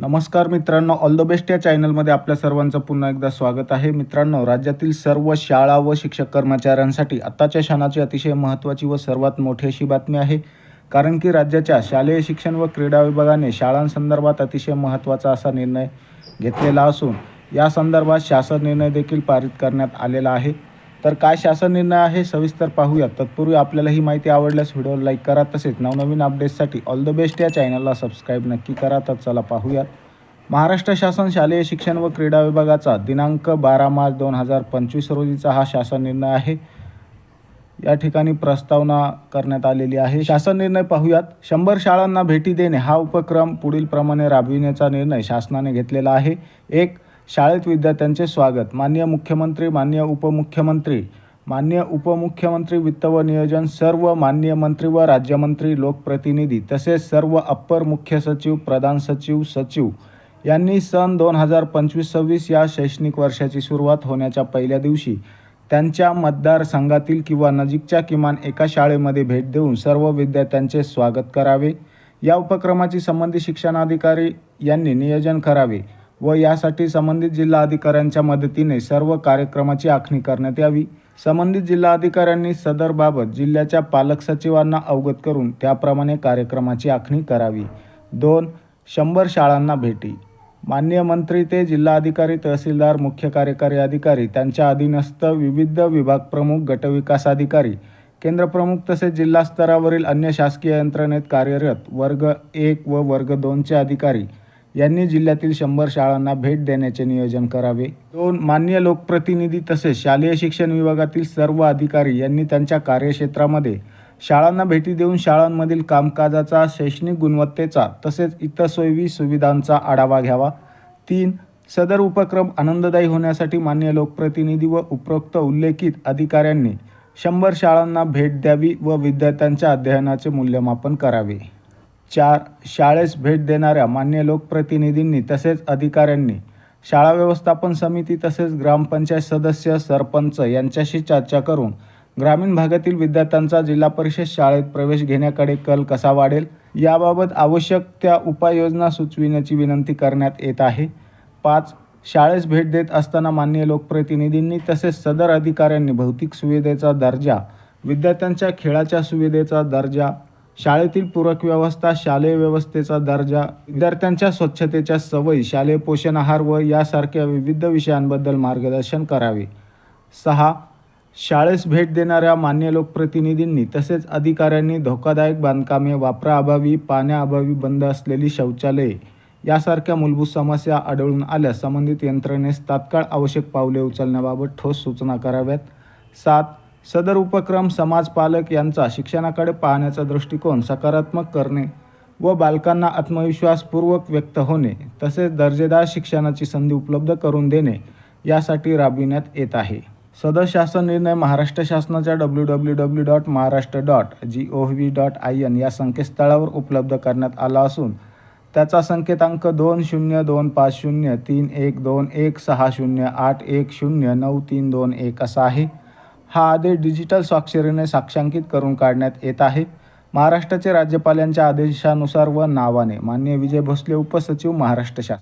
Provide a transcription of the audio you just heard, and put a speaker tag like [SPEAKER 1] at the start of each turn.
[SPEAKER 1] नमस्कार मित्रांनो all the best या चॅनलमध्ये आपल्या सर्वांचं पुन्हा एकदा स्वागत आहे. मित्रांनो राज्यातील सर्व शाळा व शिक्षक कर्मचाऱ्यांसाठी आत्ताच्या क्षणाची अतिशय महत्त्वाची व सर्वात मोठी अशी बातमी आहे. कारण की राज्याच्या शालेय शिक्षण व क्रीडा विभागाने शाळांसंदर्भात अतिशय महत्त्वाचा असा निर्णय घेतलेला असून या संदर्भात शासन निर्णय देखील पारित करण्यात आलेला आहे. तर काय शासन निर्णय आहे सविस्तर पाहूयात. तत्पूर्वी आपल्याला ही माहिती आवडल्यास व्हिडिओ लाईक करा. तसेच नवनवीन अपडेट्ससाठी ऑल द बेस्ट या चॅनलला सबस्क्राईब नक्की करा. तर चला पाहूयात. महाराष्ट्र शासन शालेय शिक्षण व क्रीडा विभागाचा दिनांक बारा मार्च दोन हजार पंचवीस रोजीचा हा शासन निर्णय आहे. या ठिकाणी प्रस्तावना करण्यात आलेली आहे. शासन निर्णय पाहूयात. शंभर शाळांना भेटी देणे हा उपक्रम पुढील प्रमाणे राबविण्याचा निर्णय शासनाने घेतलेला आहे. एक शाळेत विद्यार्थ्यांचे स्वागत. मान्य मुख्यमंत्री मान्य उपमुख्यमंत्री मान्य उपमुख्यमंत्री वित्त व नियोजन सर्व मान्य मंत्री व राज्यमंत्री लोकप्रतिनिधी तसेच सर्व अप्पर मुख्य सचिव प्रधान सचिव सचिव यांनी सन दोन हजार पंचवीस सव्वीस या शैक्षणिक वर्षाची सुरुवात होण्याच्या पहिल्या दिवशी त्यांच्या मतदारसंघातील किंवा नजीकच्या किमान एका शाळेमध्ये भेट देऊन सर्व विद्यार्थ्यांचे स्वागत करावे. या उपक्रमाची संबंधित शिक्षणाधिकारी यांनी नियोजन करावे. व यासाठी संबंधित जिल्हा अधिकाऱ्यांच्या मदतीने सर्व कार्यक्रमाची आखणी करण्यात यावी. संबंधित जिल्हा अधिकाऱ्यांनी सदरबाबत जिल्ह्याच्या पालक सचिवांना अवगत करून त्याप्रमाणे कार्यक्रमाची आखणी करावी. दोन शंभर शाळांना भेटी. मान्य मंत्री ते जिल्हाधिकारी तहसीलदार मुख्य कार्यकारी अधिकारी त्यांच्या अधीनस्थ विविध विभाग प्रमुख गटविकास अधिकारी केंद्रप्रमुख तसेच जिल्हा स्तरावरील अन्य शासकीय यंत्रणेत कार्यरत वर्ग एक व वर्ग दोनचे अधिकारी यांनी जिल्ह्यातील शंभर शाळांना भेट देण्याचे नियोजन करावे. दोन मान्य लोकप्रतिनिधी तसेच शालेय शिक्षण विभागातील सर्व अधिकारी यांनी त्यांच्या कार्यक्षेत्रामध्ये शाळांना भेटी देऊन शाळांमधील कामकाजाचा शैक्षणिक गुणवत्तेचा तसेच इतर सोयी सुविधांचा आढावा घ्यावा. तीन सदर उपक्रम आनंददायी होण्यासाठी मान्य लोकप्रतिनिधी व उपरोक्त उल्लेखित अधिकाऱ्यांनी शंभर शाळांना भेट द्यावी व विद्यार्थ्यांच्या अध्ययनाचे मूल्यमापन करावे. चार शाळेस भेट देणाऱ्या मान्य लोकप्रतिनिधींनी तसेच अधिकाऱ्यांनी शाळा व्यवस्थापन समिती तसेच ग्रामपंचायत सदस्य सरपंच यांच्याशी चर्चा करून ग्रामीण भागातील विद्यार्थ्यांचा जिल्हा परिषद शाळेत प्रवेश घेण्याकडे कल कसा वाढेल याबाबत आवश्यक त्या उपाययोजना सुचविण्याची विनंती करण्यात येत आहे. पाच शाळेस भेट देत असताना मान्य लोकप्रतिनिधींनी तसेच सदर अधिकाऱ्यांनी भौतिक सुविधेचा दर्जा विद्यार्थ्यांच्या खेळाच्या सुविधेचा दर्जा शाळेतील पूरक व्यवस्था शालेय व्यवस्थेचा दर्जा विद्यार्थ्यांच्या स्वच्छतेच्या सवयी शालेय पोषण आहार व यासारख्या विविध विषयांबद्दल मार्गदर्शन करावे. सहा शाळेस भेट देणाऱ्या मान्य लोकप्रतिनिधींनी तसेच अधिकाऱ्यांनी धोकादायक बांधकामे वापराअभावी पाण्याअभावी बंद असलेली शौचालये यासारख्या मूलभूत समस्या आढळून आल्यास संबंधित यंत्रणेस तात्काळ आवश्यक पावले उचलण्याबाबत ठोस सूचना कराव्यात. सात सदर उपक्रम समाज पालक यांचा शिक्षणाकडे पाहण्याचा दृष्टिकोन सकारात्मक करणे व बालकांना आत्मविश्वासपूर्वक व्यक्त होणे तसेच दर्जेदार शिक्षणाची संधी उपलब्ध करून देणे यासाठी राबविण्यात येत आहे. सदर शासन निर्णय महाराष्ट्र शासनाच्या W W W dot Maharashtra dot G O V dot I N या संकेतस्थळावर उपलब्ध करण्यात आला असून त्याचा संकेतांक दोन शून्य दोन पाच शून्य तीन एक दोन एक सहा शून्य आठ एक शून्य नऊ तीन दोन एक असा आहे. हा आदेश डिजिटल स्वाक्षरीने साक्षांकित करून काढण्यात येत आहे. महाराष्ट्राचे राज्यपाल यांच्या आदेशानुसार व नावाने मान्य विजय भोसले उपसचिव महाराष्ट्र शासन.